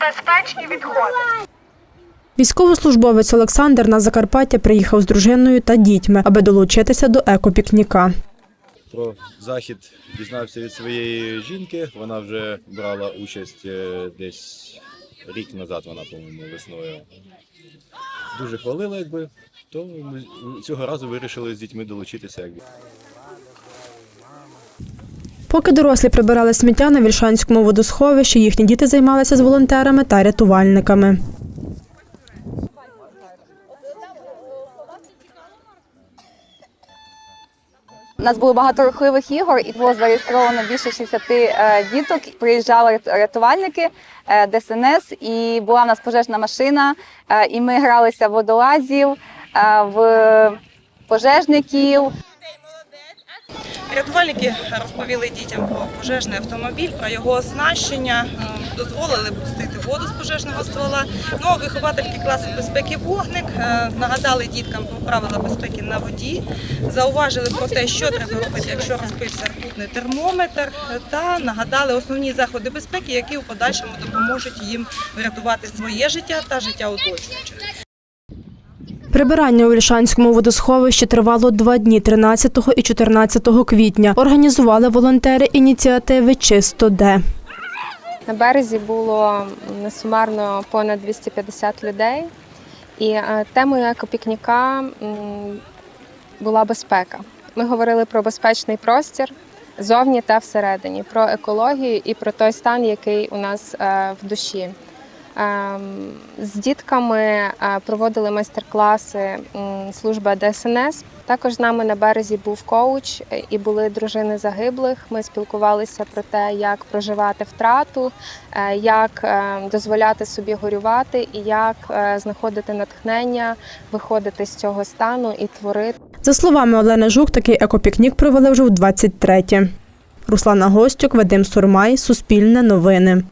небезпечні відходи. Військовослужбовець Олександр на Закарпаття приїхав з дружиною та дітьми, аби долучитися до екопікніка. Про захід дізнався від своєї жінки. Вона вже брала участь е, десь рік назад, вона, по-моєму, весною. Дуже хвалила, якби. То ми цього разу вирішили з дітьми долучитися. Якби. Поки дорослі прибирали сміття на Вільшанському водосховищі, їхні діти займалися з волонтерами та рятувальниками. У нас було багато рухливих ігор, і було зареєстровано більше 60 е, діток. Приїжджали рятувальники е, ДСНС, і була в нас пожежна машина. е, І ми гралися в водолазів, в пожежників. Рятувальники розповіли дітям про пожежний автомобіль, про його оснащення, е, дозволили пустити воду з пожежного ствола. Ну, а виховательки класу безпеки вогник е, нагадали діткам про правила безпеки на воді, зауважили про те, що треба робити, якщо розбився ртутний термометр, та нагадали основні заходи безпеки, які у подальшому допоможуть їм врятувати своє життя та життя оточуючих. Прибирання у Вільшанському водосховищі тривало два дні 13 і 14 квітня. Організували волонтери ініціативи Чисто де. На березі було сумарно понад 250 людей, і е, темою екопікніка була безпека. Ми говорили про безпечний простір зовні та всередині, про екологію і про той стан, який у нас е, в душі. Ем, З дітками е, проводили майстер-класи м, служба ДСНС. Також з нами на березі був коуч е, і були дружини загиблих. Ми спілкувалися про те, як проживати втрату, е, як дозволяти собі горювати і як знаходити натхнення, виходити з цього стану і творити. За словами Олени Жук, такий екопікнік провели вже в 23-те. Руслана Гостюк, Вадим Сурмай, Суспільне новини.